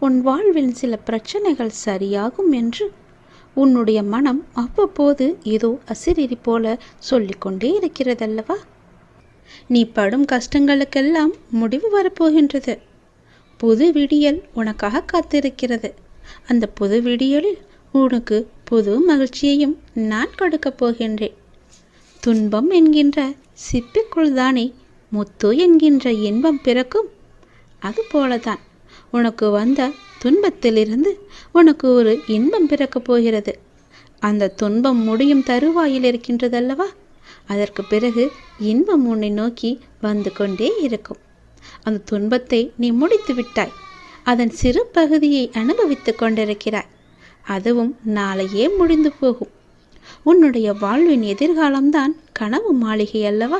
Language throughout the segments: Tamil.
உன் வாழ்வில் சில பிரச்சனைகள் சரியாகும் என்று உன்னுடைய மனம் அவ்வப்போது ஏதோ அசிரிரி போல சொல்லிக்கொண்டே இருக்கிறதல்லவா? நீ படும் கஷ்டங்களுக்கெல்லாம் முடிவு வரப்போகின்றது. புது விடியல் உனக்காக காத்திருக்கிறது. அந்த புது விடியலில் உனக்கு புது மகிழ்ச்சியையும் நான் கொடுக்கப் போகின்றேன். துன்பம் என்கின்ற சிப்பிக்குள் தானே முத்து என்கின்ற இன்பம் பிறக்கும். அது போலதான். உனக்கு வந்த துன்பத்திலிருந்து உனக்கு ஒரு இன்பம் பிறக்கப் போகிறது. அந்த துன்பம் முடியும் தருவாயில் இருக்கின்றதல்லவா? அதற்கு பிறகு இன்பம் உன்னை நோக்கி வந்து கொண்டே இருக்கும். அந்த துன்பத்தை நீ முடித்து விட்டாய். அதன் சிறு பகுதியை அனுபவித்துக் கொண்டிருக்கிறாய். அதுவும் நாளையே முடிந்து போகும். உன்னுடைய வாழ்வின் எதிர்காலம்தான் கனவு மாளிகை அல்லவா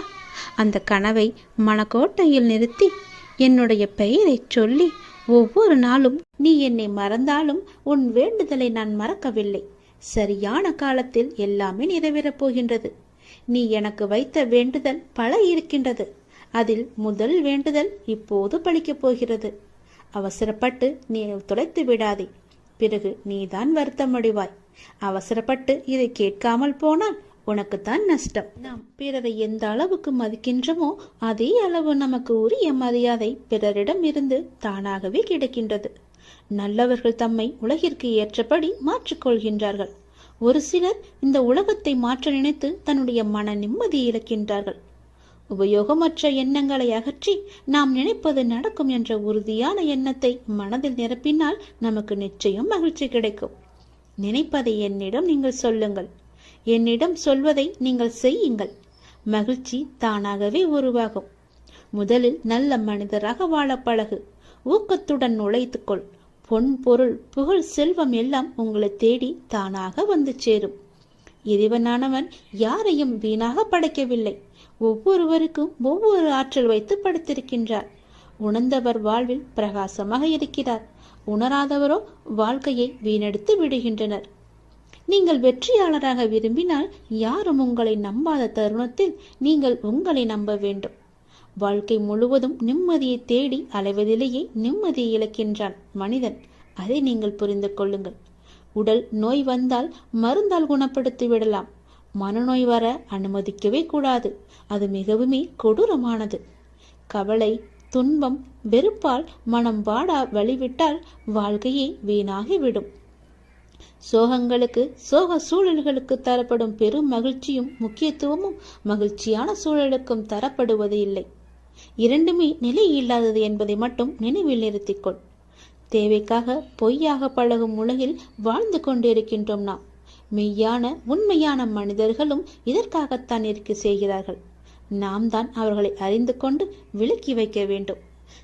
அந்த கனவை மனக்கோட்டையில் நிறுத்தி என்னுடைய பெயரை சொல்லி ஒவ்வொரு நாளும் நீ என்னை மறந்தாலும் உன் வேண்டுதலை நான் மறக்கவில்லை. சரியான காலத்தில் எல்லாமே நிறைவேறப் போகின்றது. நீ எனக்கு வைத்த வேண்டுதல் பல இருக்கின்றது. அதில் முதல் வேண்டுதல் இப்போது பழிக்கப் போகிறது. அவசரப்பட்டு நீ துளைத்து விடாதே. பிறகு நீதான் வருத்தம் அடைவாய் அவசரப்பட்டு இதை கேட்காமல் போனால் உனக்குத்தான் நஷ்டம். நாம் பிறரை எந்த அளவுக்கு மதிக்கின்றோமோ அதே அளவு நமக்கு உரிய மரியாதை பிறரிடம் இருந்து தானாகவே கிடைக்கின்றது. நல்லவர்கள் தம்மை உலகிற்கு ஏற்றபடி மாற்றிக்கொள்கின்றார்கள். ஒரு சிலர் இந்த உலகத்தை மாற்ற நினைத்து தன்னுடைய மன நிம்மதி இழக்கின்றார்கள். உபயோகமற்ற எண்ணங்களை அகற்றி நாம் நினைப்பது நடக்கும் என்ற உறுதியான எண்ணத்தை மனதில் நிரப்பினால் நமக்கு நிச்சயம் மகிழ்ச்சி கிடைக்கும். நினைப்பதை என்னிடம் நீங்கள் சொல்லுங்கள். என்னிடம் சொல்வதை நீங்கள் செய்யுங்கள். மகிழ்ச்சி தானாகவே உருவாகும். முதலில் நல்ல மனிதராக வாழ பழகு. ஊக்கத்துடன் நுழைத்துக்கொள் பொன் பொருள் புகழ் செல்வம் எல்லாம் உங்களை தேடி தானாக வந்து சேரும். இறைவனானவன் யாரையும் வீணாக படைக்கவில்லை. ஒவ்வொருவருக்கும் ஒவ்வொரு ஆற்றல் வைத்து படுத்திருக்கின்றார். உணர்ந்தவர் வாழ்வில் பிரகாசமாக இருக்கிறார். உணராதவரோ வாழ்க்கையை வீணெடுத்து விடுகின்றனர். நீங்கள் வெற்றியாளராக விரும்பினால் யாரும் உங்களை நம்பாத தருணத்தில் நீங்கள் உங்களை நம்ப வேண்டும். வாழ்க்கை முழுவதும் நிம்மதியை தேடி அலைவதிலேயே நிம்மதியை இழக்கின்றான் மனிதன். அதை நீங்கள் புரிந்து கொள்ளுங்கள். உடல் நோய் வந்தால் மருந்தால் குணப்படுத்தி விடலாம். மனநோய் வர அனுமதிக்கவே கூடாது. அது மிகவுமே கொடூரமானது. கவலை துன்பம் வெறுப்பால் மனம் வாடா வழிவிட்டால் வாழ்க்கையே வீணாகிவிடும். சோகங்களுக்கு சோக சூழல்களுக்கு தரப்படும் பெரும் மகிழ்ச்சியும் முக்கியத்துவமும் மகிழ்ச்சியான சூழலுக்கும் தரப்படுவது இல்லை. இரண்டுமே நிலை இல்லாதது என்பதை மட்டும் நினைவில் நிறுத்திக்கொள். தேவைக்காக பொய்யாக பழகும் உலகில் வாழ்ந்து கொண்டிருக்கின்றோம் நாம். மெய்யான உண்மையான மனிதர்களும் இதற்காகத்தான் இருக்க செய்கிறார்கள். நாம் தான் அவர்களை அறிந்து கொண்டு விலக்கி வைக்க வேண்டும்.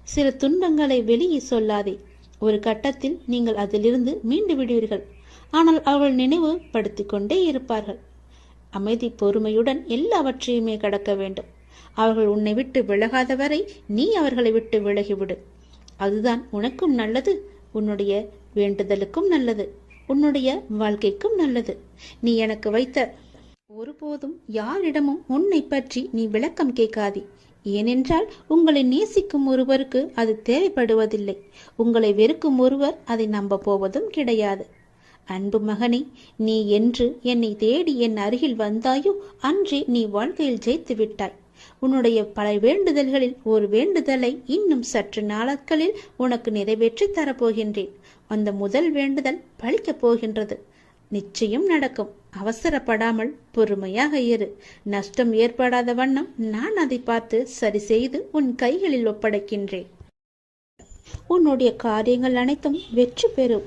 சில துன்பங்களை வெளியே சொல்லாதே. ஒரு கட்டத்தில் நீங்கள் அதிலிருந்து மீண்டு விடுவீர்கள். ஆனால் அவர்கள் நினைவு படுத்திக்கொண்டே இருப்பார்கள். அமைதி பொறுமையுடன் எல்லாவற்றையுமே கடக்க வேண்டும். அவர்கள் உன்னை விட்டு விலகாத வரை நீ அவர்களை விட்டு விலகிவிடு. அதுதான் உனக்கும் நல்லது உன்னுடைய வேண்டுதலுக்கும் நல்லது உன்னுடைய வாழ்க்கைக்கும் நல்லது. நீ எனக்கு வைத்த ஒருபோதும் யாரிடமும் உன்னை பற்றி நீ விளக்கம் கேட்காதே. ஏனென்றால் உங்களை நேசிக்கும் ஒருவருக்கு அது தேவைப்படுவதில்லை. உங்களை வெறுக்கும் ஒருவர் அதை நம்ப போவதும் கிடையாது. அன்பு மகனே நீ என்று என்னை தேடி என் அருகில் வந்தாயோ அன்றே நீ வாழ்க்கையில் ஜெயித்து விட்டாய். உன்னுடைய பல வேண்டுதல்களில் ஒரு வேண்டுதலை இன்னும் சற்று நாட்களில் உனக்கு நிறைவேற்றி தரப்போகின்றேன். அந்த முதல் வேண்டுதல் பழிக்கப் போகின்றது. நிச்சயம் நடக்கும். அவசரப்படாமல் பொறுமையாக இரு. நஷ்டம் ஏற்படாத வண்ணம் நான் அதை பார்த்து சரி செய்து உன் கைகளில் ஒப்படைக்கின்றேன். உன்னுடைய காரியங்கள் அனைத்தும் வெற்றி பெறும்.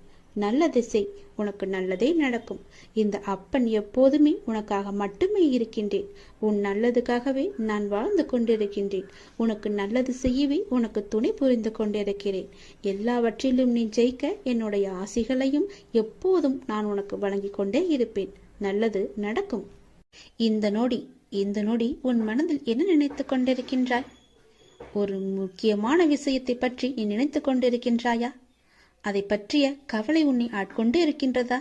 நல்ல திசை உனக்கு நல்லதே நடக்கும். இந்த அப்பன் எப்போதுமே உனக்காக மட்டுமே இருக்கின்றேன். உன் நல்லதுக்காகவே நான் வாழ்ந்து கொண்டிருக்கின்றேன். உனக்கு நல்லது செய்யவே உனக்கு துணை புரிந்து கொண்டிருக்கிறேன். எல்லாவற்றிலும் நீ ஜெயிக்க என்னுடைய ஆசிகளையும் எப்போதும் நான் உனக்கு வழங்கி கொண்டே இருப்பேன். நல்லது நடக்கும். இந்த நொடி இந்த நொடி உன் மனதில் என்ன நினைத்துக் கொண்டிருக்கின்றாய்? ஒரு முக்கியமான விஷயத்தை பற்றி நீ நினைத்துக் கொண்டிருக்கின்றாயா? அதை பற்றிய கவலை உன்னை ஆட்கொண்டு இருக்கின்றதா?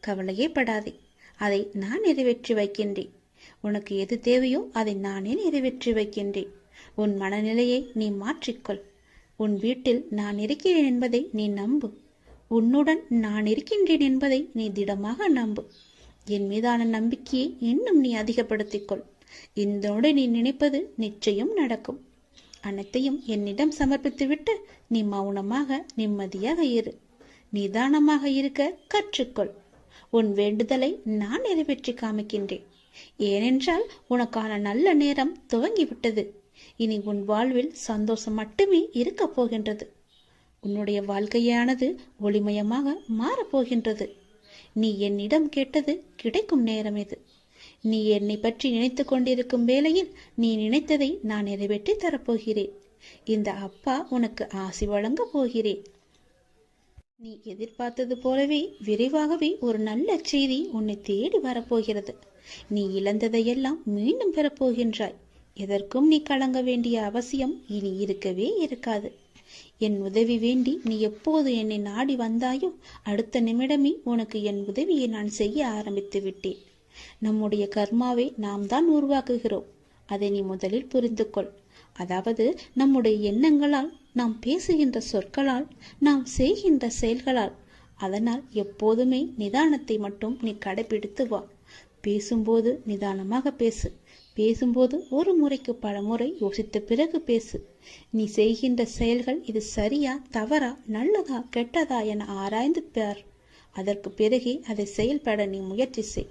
கவலையே படாதே. அதை நான் நிறைவேற்றி வைக்கின்றேன். உனக்கு எது தேவையோ அதை நானே நிறைவேற்றி வைக்கின்றேன். உன் மனநிலையை நீ மாற்றிக்கொள். உன் வீட்டில் நான் இருக்கிறேன் என்பதை நீ நம்பு. உன்னுடன் நான் இருக்கின்றேன் என்பதை நீ திடமாக நம்பு. என் மீதான நம்பிக்கையை இன்னும் நீ அதிகப்படுத்திக்கொள். இந்தோடு நீ நினைப்பது நிச்சயம் நடக்கும். அனைத்தையும் என்னிடம் சமர்ப்பித்துவிட்டு நீ மௌனமாக நிம்மதியாக இரு. நிதானமாக இருக்க கற்றுக்கொள். உன் வேண்டுதலை நான் நிறைவேற்றி காமிக்கின்றேன். ஏனென்றால் உனக்கான நல்ல நேரம் துவங்கிவிட்டது. இனி உன் வாழ்வில் சந்தோஷம் மட்டுமே இருக்கப் போகின்றது. உன்னுடைய வாழ்க்கையானது ஒளிமயமாக மாறப்போகின்றது நீ என்னிடம் கேட்டது கிடைக்கும் நேரம் இது. நீ என்னை பற்றி நினைத்து கொண்டிருக்கும் வேளையில் நீ நினைத்ததை நான் நிறைவேற்றி தரப்போகிறேன். இந்த அப்பா உனக்கு ஆசி வழங்க போகிறேன். நீ எதிர்பார்த்தது போலவே விரைவாகவே ஒரு நல்ல செய்தி உன்னை தேடி வரப்போகிறது. நீ இழந்ததையெல்லாம் மீண்டும் பெறப்போகின்றாய். எதற்கும் நீ கலங்க வேண்டிய அவசியம் இனி இருக்கவே இருக்காது. என் உதவி வேண்டி நீ எப்போது என்னை நாடி வந்தாயோ அடுத்த நிமிடமே உனக்கு என் உதவியை நான் செய்ய ஆரம்பித்து விட்டேன். நம்முடைய கர்மாவை நாம் தான் உருவாக்குகிறோம். அதை நீ முதலில் புரிந்து கொள் அதாவது நம்முடைய எண்ணங்களால் நாம் பேசுகின்ற சொற்களால் நாம் செய்கின்ற செயல்களால். அதனால் எப்போதுமே நிதானத்தை மட்டும் நீ கடைபிடித்து வா. பேசும்போது நிதானமாக பேசு. பேசும்போது ஒரு முறைக்கு பல முறை யோசித்த பிறகு பேசு. நீ செய்கின்ற செயல்கள் இது சரியா தவறா நல்லதா கெட்டதா என ஆராய்ந்து பார். அதற்கு பிறகே அதை செயல்பட நீ முயற்சி செய்.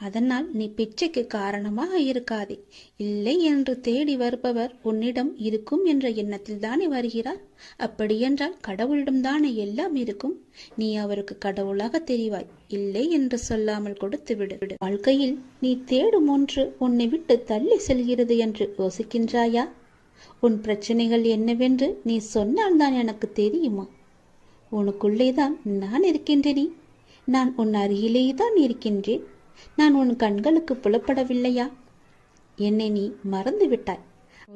அதனால் நீ பிச்சைக்கு காரணமாக இருக்காதே. இல்லை என்று தேடி வருபவர் உன்னிடம் இருக்கும் என்ற எண்ணத்தில் தானே வருகிறார்? அப்படியென்றால் கடவுளிடம் தானே எல்லாம் இருக்கும்? நீ அவருக்கு கடவுளாக தெரிவாய். இல்லை என்று சொல்லாமல் கொடுத்து விடு. வாழ்க்கையில் நீ தேடும் ஒன்று உன்னை விட்டு தள்ளி செல்கிறது என்று யோசிக்கின்றாயா? உன் பிரச்சனைகள் என்னவென்று நீ சொன்னால்தான் எனக்கு தெரியுமா? உனக்குள்ளேதான் நான் இருக்கின்றேனே. நான் உன் அருகிலேயே தான் இருக்கின்றேன். நான் உன் கண்களுக்கு புலப்படவில்லையா? என்னை நீ மறந்து விட்டாய்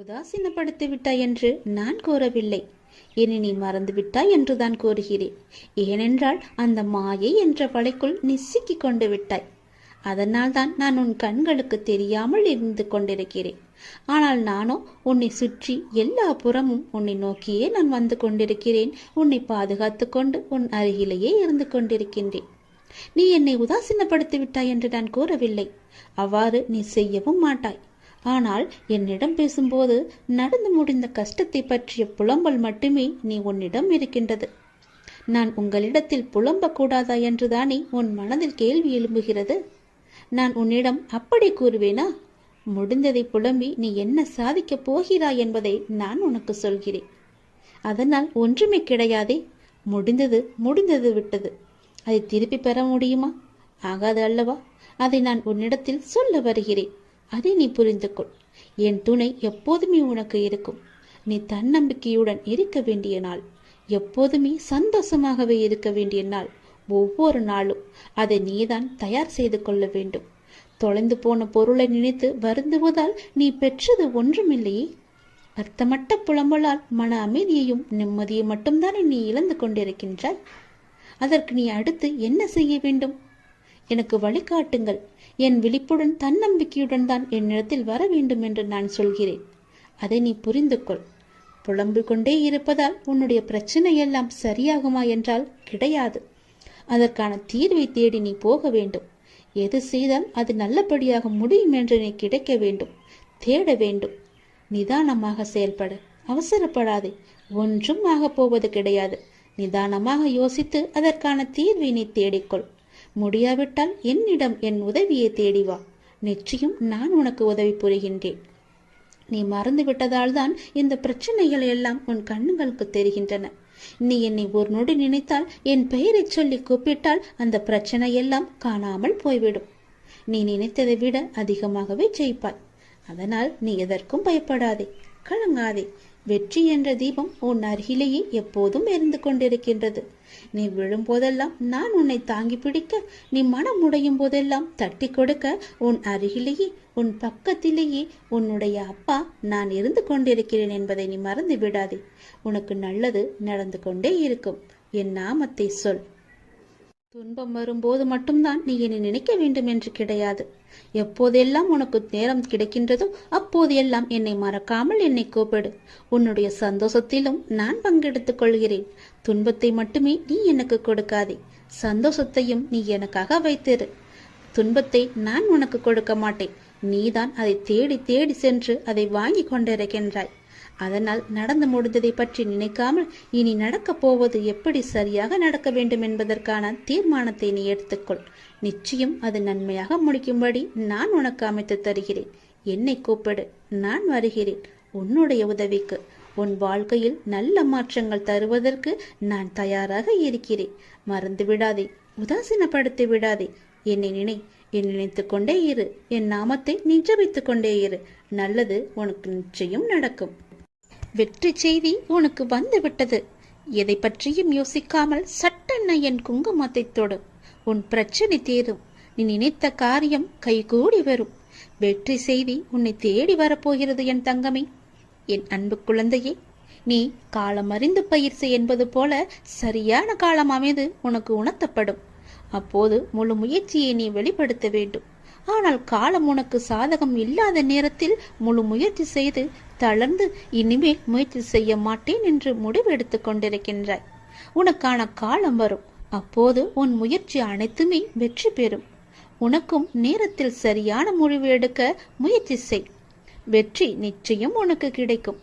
உதாசீனப்படுத்தி விட்டாய் என்று நான் கூறவில்லை. என்னை நீ மறந்து விட்டாய் என்று தான் கூறுகிறேன். ஏனென்றால் அந்த மாயை என்ற வலைக்குள் நீ சிக்கிக் கொண்டு விட்டாய். அதனால்தான் நான் உன் கண்களுக்கு தெரியாமல் இருந்து கொண்டிருக்கிறேன். ஆனால் நானோ உன்னை சுற்றி எல்லா புறமும் உன்னை நோக்கியே நான் வந்து கொண்டிருக்கிறேன். உன்னை பாதுகாத்து கொண்டு உன் அருகிலேயே இருந்து கொண்டிருக்கின்றேன். நீ என்னை உதாசீனப்படுத்தி விட்டாய் என்று நான் கூறவில்லை. அவ்வாறு நீ செய்யவும் மாட்டாய். ஆனால் என்னிடம் பேசும்போது நடந்து முடிந்த கஷ்டத்தை பற்றிய புலம்பல் மட்டுமே நீ உன்னிடம் இருக்கின்றது. நான் உங்களிடத்தில் புலம்பக்கூடாதா என்றுதானே உன் மனதில் கேள்வி எழும்புகிறது? நான் உன்னிடம் அப்படி கூறுவேனா? முடிந்ததை புலம்பி நீ என்ன சாதிக்கப் போகிறாய் என்பதை நான் உனக்கு சொல்கிறேன். அதனால் ஒன்றுமே கிடையாதே. முடிந்தது முடிந்தது விட்டது. அதை திருப்பி பெற முடியுமா? ஆகாது அல்லவா? அதை நான் உன்னிடத்தில் சொல்ல வருகிறேன். அதை நீ புரிந்து கொள் என் துணை எப்போதுமே உனக்கு இருக்கும். நீ தன்னம்பிக்கையுடன் இருக்க வேண்டிய நாள். எப்போதுமே சந்தோஷமாகவே இருக்க வேண்டிய நாள். ஒவ்வொரு நாளும் அதை நீதான் தயார் செய்து கொள்ள வேண்டும். தொலைந்து போன பொருளை நினைத்து வருந்துவதால் நீ பெற்றது ஒன்றுமில்லையே. அர்த்தமட்ட புலம்பலால் மன அமைதியையும் நிம்மதியை மட்டும்தானே நீ இழந்து கொண்டிருக்கின்றாய்? அதற்கு நீ அடுத்து என்ன செய்ய வேண்டும்? எனக்கு வழிகாட்டுங்கள். என் விழிப்புடன் தன்னம்பிக்கையுடன் தான் என்னிடத்தில் வர வேண்டும் என்று நான் சொல்கிறேன். அதை நீ புரிந்து கொள் புலம்பிக் கொண்டே இருப்பதால் உன்னுடைய பிரச்சனை எல்லாம் சரியாகுமா என்றால் கிடையாது. அதற்கான தீர்வை தேடி நீ போக வேண்டும். எது செய்தால் அது நல்லபடியாக முடியும் என்று நீ கிடைக்க வேண்டும். தேட வேண்டும். நிதானமாக செயல்பட. அவசரப்படாதே. ஒன்றும் ஆகப் போவது கிடையாது. நிதானமாக யோசித்து அதற்கான தீர்வை நீ தேடிக்கொள். முடியாவிட்டால் என்னிடம் என் உதவியை தேடி வா. நிச்சயம் நான் உனக்கு உதவி புரிகின்றேன். நீ மறந்து விட்டதால் தான் இந்த பிரச்சனைகள் எல்லாம் உன் கண்ணுகளுக்கு தெரிகின்றன. நீ என்னை ஒரு நொடி நினைத்தால் என் பெயரைச் சொல்லி கூப்பிட்டால் அந்த பிரச்சனை எல்லாம் காணாமல் போய்விடும். நீ நினைத்ததை விட அதிகமாகவே ஜெயிப்பாய். அதனால் நீ எதற்கும் பயப்படாதே. கலங்காதே. வெற்றி என்ற தீபம் உன் அருகிலேயே எப்போதும் எரிந்து கொண்டிருக்கின்றது. நீ விழும்போதெல்லாம் நான் உன்னை தாங்கி பிடிக்க நீ மனம் உடையும் போதெல்லாம் தட்டி கொடுக்க உன் அருகிலேயே உன் பக்கத்திலேயே உன்னுடைய அப்பா நான் இருந்து கொண்டிருக்கிறேன் என்பதை நீ மறந்து விடாதே. உனக்கு நல்லது நடந்து கொண்டே இருக்கும். என் நாமத்தை சொல். துன்பம் வரும்போது மட்டும்தான் நீ என்னை நினைக்க வேண்டும் என்று கிடையாது. எப்போதெல்லாம் உனக்கு நேரம் கிடைக்கின்றதோ அப்போது எல்லாம் என்னை மறக்காமல் என்னை கூப்பிடு. உன்னுடைய சந்தோஷத்திலும் நான் பங்கெடுத்துக் கொள்கிறேன். துன்பத்தை மட்டுமே நீ எனக்கு கொடுக்காதே. சந்தோஷத்தையும் நீ எனக்காக வைத்திரு. துன்பத்தை நான் உனக்கு கொடுக்க மாட்டேன். நீதான் அதை தேடி தேடி சென்று அதை வாங்கி கொண்டிருக்கின்றாய். அதனால் நடந்து முடிந்ததை பற்றி நினைக்காமல் இனி நடக்கப் போவது எப்படி சரியாக நடக்க வேண்டும் என்பதற்கான தீர்மானத்தை நீ எடுத்துக்கொள். நிச்சயம் அது நன்மையாக முடிக்கும்படி நான் உனக்கு அமைத்து தருகிறேன். என்னை கூப்பிடு. நான் வருகிறேன். உன்னுடைய உதவிக்கு. உன் வாழ்க்கையில் நல்ல மாற்றங்கள் தருவதற்கு நான் தயாராக இருக்கிறேன். மறந்து விடாதே. உதாசீனப்படுத்தி விடாதே. என்னை நினை. என் நினைத்து கொண்டே இரு. என் நாமத்தை நிஜபித்து கொண்டே இரு. நல்லது உனக்கு நிச்சயம் நடக்கும். வெற்றி செய்தி உனக்கு வந்துவிட்டது. எதை பற்றியும் யோசிக்காமல் சட்டென்ன என் குங்குமத்தை தொடு. உன் பிரச்சனை தீரும். நீ நினைத்த காரியம் கைகூடி வரும். வெற்றி செய்தி உன்னை தேடி வரப்போகிறது என் தங்கமே. என் அன்பு குழந்தையே நீ காலம் அறிந்து பயிற்சி என்பது போல சரியான காலம் அமைது உனக்கு உணர்த்தப்படும். அப்போது முழு முயற்சியை நீ வெளிப்படுத்த வேண்டும். ஆனால் காலம் உனக்கு சாதகம் இல்லாத நேரத்தில் முழு முயற்சி செய்து தளர்ந்து இனிமேல் முயற்சி செய்ய மாட்டேன் என்று முடிவெடுத்துக் கொண்டிருக்கின்றாய். உனக்கான காலம் வரும். அப்போது உன் முயற்சி அனைத்துமே வெற்றி பெறும். உனக்கும் நேரத்தில் சரியான முடிவு எடுக்க முயற்சி செய். வெற்றி நிச்சயம் உனக்கு கிடைக்கும்.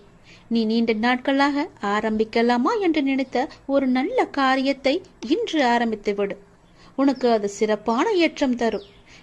நீ நீண்ட நாட்களாக ஆரம்பிக்கலாமா என்று நினைத்த ஒரு நல்ல காரியத்தை இன்று ஆரம்பித்து விடு உனக்கு அது சிறப்பான ஏற்றம் தரும்.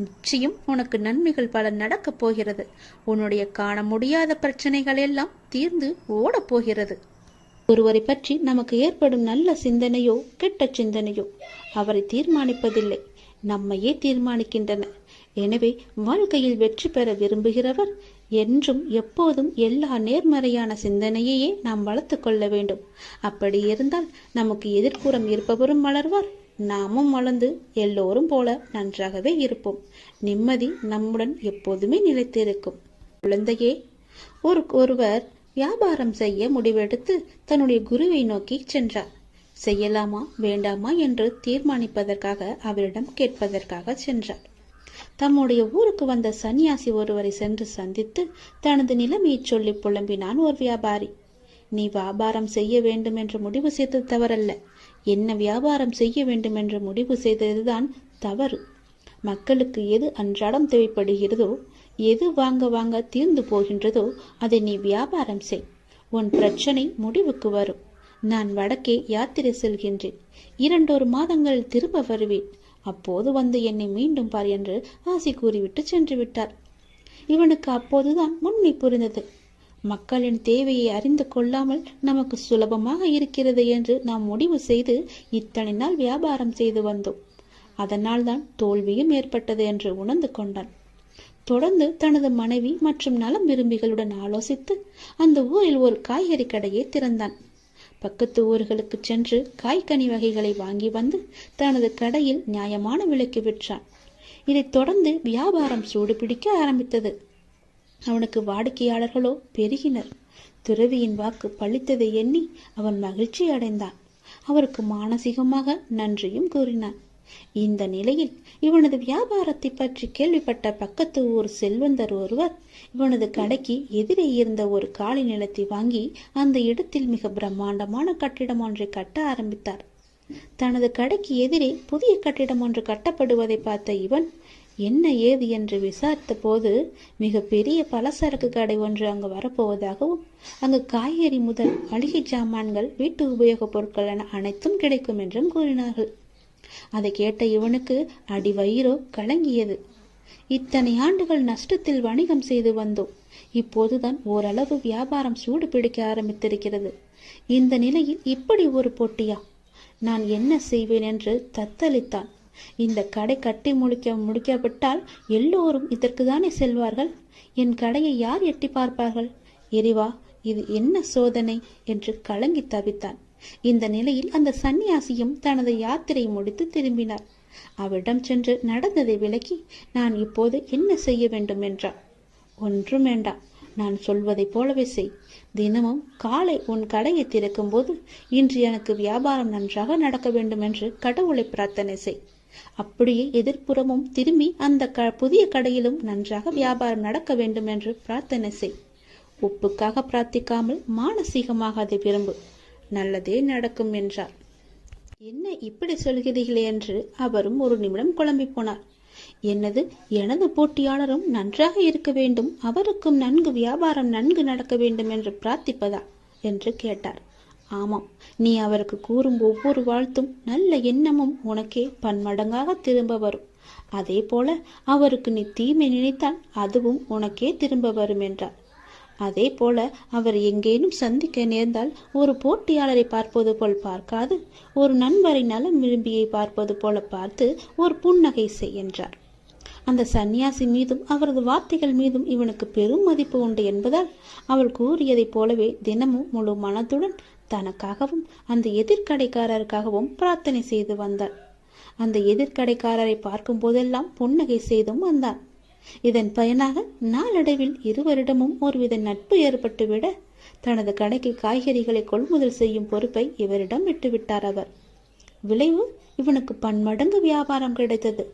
நிச்சயம் உனக்கு நன்மைகள் பல நடக்கப் போகிறது. உன்னுடைய காண முடியாத பிரச்சனைகள் எல்லாம் தீர்ந்து ஓடப் போகிறது. ஒருவரை பற்றி நமக்கு ஏற்படும் நல்ல சிந்தனையோ கெட்ட சிந்தனையோ அவரை தீர்மானிப்பதில்லை. நம்மையே தீர்மானிக்கின்றன. எனவே வாழ்க்கையில் வெற்றி பெற விரும்புகிறவர் என்றும் எப்போதும் எல்லா நேர்மறையான சிந்தனையையே நாம் வளர்த்து கொள்ள வேண்டும். அப்படி இருந்தால் நமக்கு எதிர்ப்புறம் இருப்பவரும் வளர்வார். நாமும் வளர்ந்து எல்லோரும் போல நன்றாகவே இருப்போம். நிம்மதி நம்முடன் எப்போதுமே நிலைத்திருக்கும். குழந்தையே ஒரு ஒருவர் வியாபாரம் செய்ய முடிவெடுத்து தன்னுடைய குருவை நோக்கி சென்றார். செய்யலாமா வேண்டாமா என்று தீர்மானிப்பதற்காக அவரிடம் கேட்பதற்காக சென்றார். தம்முடைய ஊருக்கு வந்த சன்னியாசி ஒருவரை சென்று சந்தித்து தனது நிலைமையை சொல்லி புலம்பினான் ஒரு வியாபாரி. நீ வியாபாரம் செய்ய வேண்டும் என்று முடிவு செய்தது தவறல்ல. என்ன வியாபாரம் செய்ய வேண்டும் என்று முடிவு செய்ததுதான் தவறு. மக்களுக்கு எது அன்றாடம் தேவைப்படுகிறதோ எது வாங்க வாங்க தீர்ந்து போகின்றதோ அதை நீ வியாபாரம் செய். உன் பிரச்சனை முடிவுக்கு வரும். நான் வடக்கே யாத்திரை செல்கின்றேன். இரண்டொரு மாதங்கள் திரும்ப வருவேன். அப்போது வந்து என்னை மீண்டும் பார் என்று ஆசி கூறிவிட்டு சென்று விட்டார். இவனுக்கு அப்போதுதான் உண்மை புரிந்தது. மக்களின் தேவையை அறிந்து கொள்ளாமல் நமக்கு சுலபமாக இருக்கிறது என்று நாம் முடிவு செய்து இத்தனை நாள் வியாபாரம் செய்து வந்தோம். அதனால்தான் தோல்வியும் ஏற்பட்டது என்று உணர்ந்து கொண்டான். தொடர்ந்து தனது மனைவி மற்றும் நலம் விரும்பிகளுடன் ஆலோசித்து அந்த ஊரில் ஒரு காய்கறி கடையை திறந்தான். பக்கத்து ஊர்களுக்கு சென்று காய்கனி வகைகளை வாங்கி வந்து தனது கடையில் நியாயமான விலைக்கு விற்றான். இதைத் தொடர்ந்து வியாபாரம் சூடுபிடிக்க ஆரம்பித்தது. அவனுக்கு வாடிக்கையாளர்களோ பெருகினர். துறவியின் வாக்கு பழித்ததை எண்ணி அவன் மகிழ்ச்சி அடைந்தான். அவருக்கு மானசீகமாக நன்றியும் கூறினான். இந்த நிலையில் இவனது வியாபாரத்தை பற்றி கேள்விப்பட்ட பக்கத்து ஊர் செல்வந்தர் ஒருவர் இவனது கடைக்கு எதிரே இருந்த ஒரு காலி நிலத்தை வாங்கி அந்த இடத்தில் மிக பிரம்மாண்டமான கட்டிடம் ஒன்றை கட்ட ஆரம்பித்தார். தனது கடைக்கு எதிரே புதிய கட்டிடம் ஒன்று கட்டப்படுவதை பார்த்த இவன் என்ன ஏது என்று விசாரித்த போது மிக பெரிய பலசரக்கு கடை ஒன்று அங்கு வரப்போவதாகவும் அங்கு காய்கறி முதல் மளிகை சாமான்கள் வீட்டு உபயோகப் பொருட்கள் என அனைத்தும் கிடைக்கும் என்றும் கூறினார்கள். அதை கேட்ட இவனுக்கு அடி வயிறோ கலங்கியது. இத்தனை ஆண்டுகள் நஷ்டத்தில் வணிகம் செய்து வந்தோம். இப்போதுதான் ஓரளவு வியாபாரம் சூடு பிடிக்க ஆரம்பித்திருக்கிறது. இந்த நிலையில் இப்படி ஒரு போட்டியா? நான் என்ன செய்வேன் என்று தத்தளித்தான். இந்த கடை கட்டி முடிக்க முடிக்கப்பட்டால் எல்லோரும் இதற்கு தானே செல்வார்கள்? என் கடையை யார் எட்டி பார்ப்பார்கள்? எரிவா இது என்ன சோதனை? என்று கலங்கி தவித்தான். இந்த நிலையில் அந்த சந்நியாசியும் தனது யாத்திரை முடித்து திரும்பினார். அவரிடம் சென்று நடந்ததை விளக்கி நான் இப்போது என்ன செய்ய வேண்டும்? என்றார். ஒன்றும் வேண்டாம். நான் சொல்வதைப் போலவே செய். தினமும் காலை உன் கடையை திறக்கும்போது இன்று எனக்கு வியாபாரம் நன்றாக நடக்க வேண்டும் என்று கடவுளை பிரார்த்தனை செய். அப்படியே எதிர்ப்புறமும் திரும்பி அந்த க புதிய கடையிலும் நன்றாக வியாபாரம் நடக்க வேண்டும் என்று பிரார்த்தனை செய். உப்புக்காக பிரார்த்திக்காமல் மானசீகமாக அதை விரும்பு. நல்லதே நடக்கும் என்றார். என்ன இப்படி சொல்கிறீர்களே என்று அவரும் ஒரு நிமிடம் குழம்பி போனார். என்னது எனது போட்டியாளரும் நன்றாக இருக்க வேண்டும் அவருக்கும் நன்கு வியாபாரம் நன்கு நடக்க வேண்டும் என்று பிரார்த்திப்பதா? என்று கேட்டார். ஆமாம் நீ அவருக்கு கூறும் ஒவ்வொரு வாழ்த்தும் நல்ல எண்ணமும் உனக்கே பன்மடங்காக திரும்ப வரும். அதே போல அவருக்கு நீ தீமை நினைத்தால் அதுவும் உனக்கே திரும்ப வரும் என்றார். அதே போல அவர் எங்கேனும் சந்திக்க நேர்ந்தால் ஒரு போட்டியாளரை பார்ப்பது போல் பார்க்காது ஒரு நண்பரை நலம் விரும்பியை பார்ப்பது போல பார்த்து ஒரு புன்னகை செய் என்றார். அந்த சந்நியாசி மீதும் அவரது வார்த்தைகள் மீதும் இவனுக்கு பெரும் மதிப்பு உண்டு என்பதால் அவள் கூறியதைப் போலவே தினமும் முழு மனத்துடன் தனக்காகவும் அந்த எதிர்கடைக்காரருக்காகவும் பிரார்த்தனை செய்து வந்தார் அந்த எதிர்கடைக்காரரை பார்க்கும் போதெல்லாம் புன்னகை செய்தும் வந்தான். இதன் பயனாக நாளடைவில் இருவரிடமும் ஒருவித நட்பு ஏற்பட்டுவிட தனது கடைக்கு காய்கறிகளை கொள்முதல் செய்யும் பொறுப்பை இவரிடம் விட்டுவிட்டார் அவர். விளைவு இவனுக்கு பன்மடங்கு வியாபாரம் கிடைத்தது.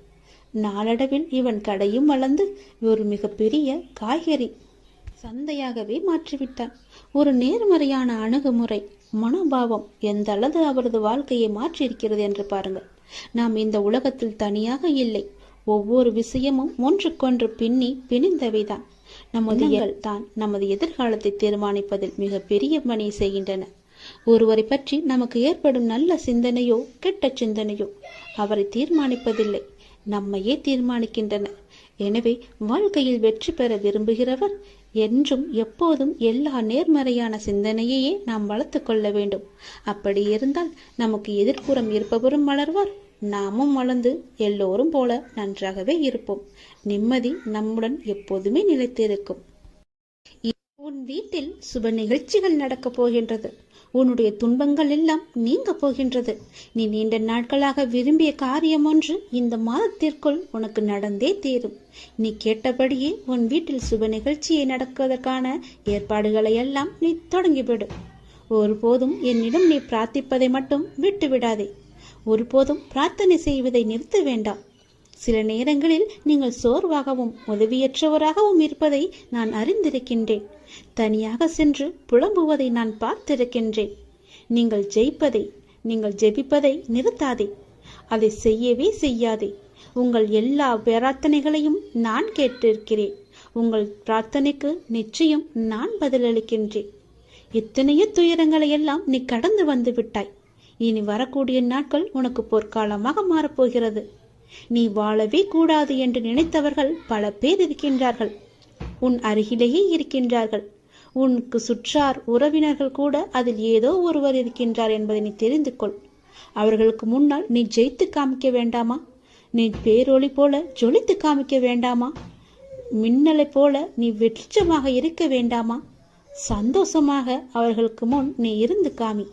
நாளடைவில் இவன் கடையும் வளர்ந்து ஒரு மிகப்பெரிய காய்கறி சந்தையாகவே மாற்றிவிட்டான். ஒரு நேர்மறையான அணுகுமுறை மனோபாவம் எந்த அளவு அவரது வாழ்க்கையை மாற்றியிருக்கிறது என்று பாருங்கள். நாம் இந்த உலகத்தில் தனியாக இல்லை. ஒவ்வொரு விஷயமும் ஒன்றுக்கொன்று பின்னி பிணிந்தவைதான். நமது தான் நமது எதிர்காலத்தை தீர்மானிப்பதில் மிக பெரிய பணி செய்கின்றன. ஒருவரை பற்றி நமக்கு ஏற்படும் நல்ல சிந்தனையோ கெட்ட சிந்தனையோ அவரை தீர்மானிப்பதில்லை. நம்மையே தீர்மானிக்கின்றன. எனவே வாழ்க்கையில் வெற்றி பெற விரும்புகிறவர் என்றும் எப்போதும் எல்லா நேர்மறையான சிந்தனையையே நாம் வளர்த்து கொள்ள வேண்டும். அப்படி இருந்தால் நமக்கு எதிர்ப்புறம் இருப்பவரும் வளர்வார். நாமும் வளர்ந்து எல்லோரும் போல நன்றாகவே இருப்போம். நிம்மதி நம்முடன் எப்போதுமே நிலைத்திருக்கும். உன் வீட்டில் சுப நிகழ்ச்சிகள் நடக்கப் போகின்றது. உன்னுடைய துன்பங்கள் எல்லாம் நீங்க போகின்றது. நீ நீண்ட நாட்களாக விரும்பிய காரியம் ஒன்று இந்த மாதத்திற்குள் உனக்கு நடந்தே தீரும். நீ கேட்டபடியே உன் வீட்டில் சுப நிகழ்ச்சியை நடக்குவதற்கான ஏற்பாடுகளை எல்லாம் நீ தொடங்கிவிடு. ஒருபோதும் என்னிடம் நீ பிரார்த்திப்பதை மட்டும் விட்டு விடாதே ஒருபோதும் பிரார்த்தனை செய்வதை நிறுத்த வேண்டாம். சில நேரங்களில் நீங்கள் சோர்வாகவும் உதவியற்றவராகவும் இருப்பதை நான் அறிந்திருக்கின்றேன். தனியாக சென்று புலம்புவதை நான் பார்த்திருக்கின்றேன். நீங்கள் ஜெயிப்பதை நீங்கள் ஜெபிப்பதை நிறுத்தாதே. அதை செய்யவே செய்யாதே. உங்கள் எல்லா பிரார்த்தனைகளையும் நான் கேட்டிருக்கிறேன். உங்கள் பிரார்த்தனைக்கு நிச்சயம் நான் பதிலளிக்கின்றேன். எத்தனையோ துயரங்களை எல்லாம் நீ கடந்து வந்து விட்டாய். இனி வரக்கூடிய நாட்கள் உனக்கு பொற்காலமாக மாறப்போகிறது. நீ வாழவே கூடாது என்று நினைத்தவர்கள் பல பேர் இருக்கின்றார்கள். உன் அருகிலேயே இருக்கின்றார்கள். உனக்கு சுற்றார் உறவினர்கள் கூட அதில் ஏதோ ஒருவர் இருக்கின்றார் என்பதை நீ தெரிந்து கொள். அவர்களுக்கு முன்னால் நீ ஜெயித்து காமிக்க வேண்டாமா? நீ பேரொளி போல ஜொலித்து காமிக்க வேண்டாமா? மின்னலை போல நீ வெற்றிச்சமாக இருக்க வேண்டாமா? சந்தோஷமாக அவர்களுக்கு முன் நீ இருந்து காமி.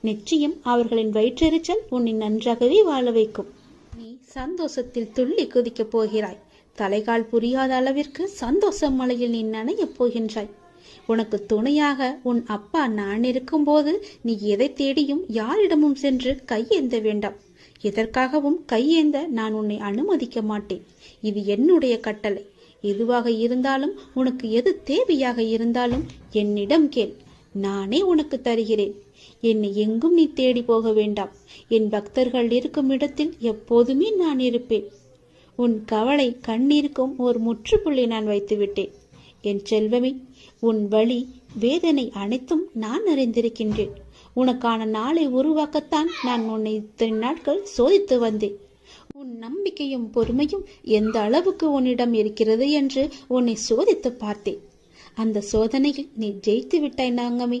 நிச்சயம் அவர்களின் வயிற்றெரிச்சல் உன்னை நன்றாகவே வாழ வைக்கும். சந்தோஷத்தில் துள்ளி குதிக்கப் போகிறாய். தலைகால் புரியாத அளவிற்கு சந்தோஷம் மலையில் நீ நனையப் போகின்றாய். உனக்கு துணையாக உன் அப்பா நான் இருக்கும்போது நீ எதை தேடியும் யாரிடமும் சென்று கையேந்த வேண்டாம். எதற்காகவும் கையேந்த நான் உன்னை அனுமதிக்க மாட்டேன். இது என்னுடைய கட்டளை. எதுவாக இருந்தாலும் உனக்கு எது தேவையாக இருந்தாலும் என்னிடம் கேள். நானே உனக்கு தருகிறேன். என்னை எங்கும் நீ தேடி போக வேண்டாம். என் பக்தர்கள் இருக்கும் இடத்தில் எப்போதுமே நான் இருப்பேன். உன் கவலை கண்ணீருக்கும் ஒரு முற்றுப்புள்ளி நான் வைத்துவிட்டேன். என் செல்வமே உன் வழி வேதனை அனைத்தும் நான் அறிந்திருக்கின்றேன். உனக்கான நாளை உருவாக்கத்தான் நான் உன்னை இத்தனை நாட்கள் சோதித்து வந்தேன். உன் நம்பிக்கையும் பொறுமையும் எந்த அளவுக்கு உன்னிடம் இருக்கிறது என்று உன்னை சோதித்து பார்த்தேன். அந்த சோதனையில் நீ ஜெயித்து விட்டாய் நாங்கமே.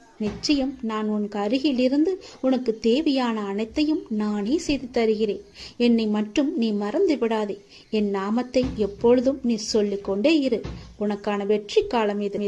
நிச்சயம் நான் உனக்கு அருகிலிருந்து உனக்கு தேவையான அனைத்தையும் நானே செய்து தருகிறேன். என்னை மட்டும் நீ மறந்து விடாதே என் நாமத்தை எப்பொழுதும் நீ சொல்லிக்கொண்டே இரு. உனக்கான வெற்றி காலம் இது.